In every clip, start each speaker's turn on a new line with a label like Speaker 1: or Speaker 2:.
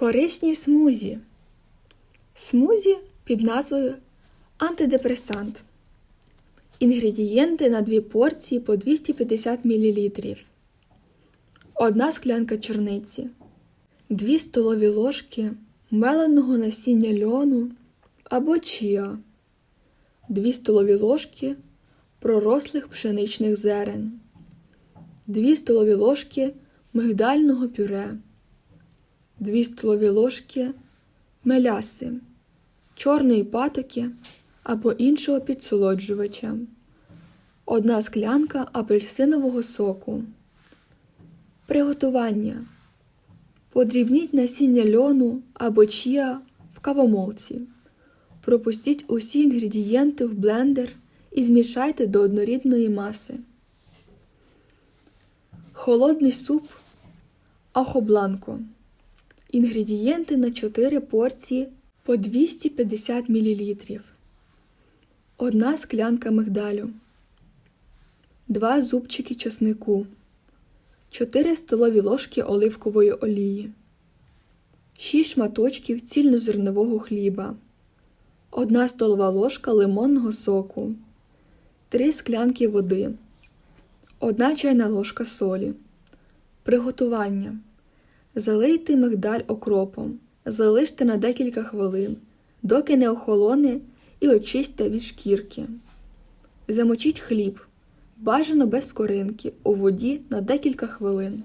Speaker 1: Корисні смузі. Смузі під назвою антидепресант. Інгредієнти на дві порції по 250 мл. Одна склянка чорниці, 2 столові ложки меленого насіння льону або чіа, 2 столові ложки пророслих пшеничних зерен, 2 столові ложки мигдального пюре, 2 столові ложки меляси, чорної патоки або іншого підсолоджувача, 1 склянка апельсинового соку. Приготування. Подрібніть насіння льону або чіа в кавомолці. Пропустіть усі інгредієнти в блендер і змішайте до однорідної маси. Холодний суп ахобланко. Інгредієнти на 4 порції по 250 мл. Одна склянка мигдалю. 2 зубчики чеснику. 4 столові ложки оливкової олії, 6 шматочків цільнозернового хліба, 1 столова ложка лимонного соку, 3 склянки води, 1 чайна ложка солі. Приготування. Залийте мигдаль окропом, залиште на декілька хвилин, доки не охолоне і очистьте від шкірки. Замочіть хліб. Бажано без скоринки у воді на декілька хвилин.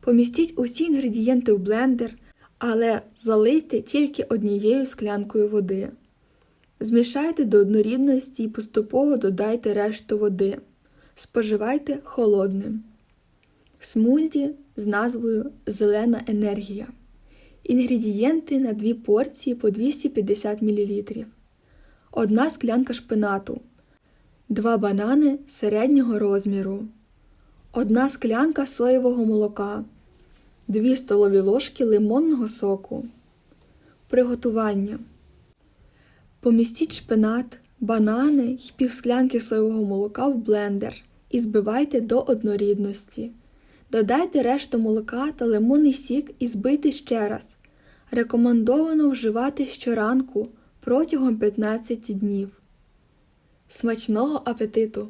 Speaker 1: Помістіть усі інгредієнти в блендер, але залийте тільки однією склянкою води. Змішайте до однорідності і поступово додайте решту води. Споживайте холодним. Смузі з назвою Зелена енергія. Інгредієнти на 2 порції по 250 мл. Одна склянка шпинату. 2 банани середнього розміру, 1 склянка соєвого молока, 2 столові ложки лимонного соку. Приготування. Помістіть шпинат, банани й півсклянки соєвого молока в блендер і збивайте до однорідності. Додайте решту молока та лимонний сік і збийте ще раз. Рекомендовано вживати щоранку протягом 15 днів. Смачного апетиту!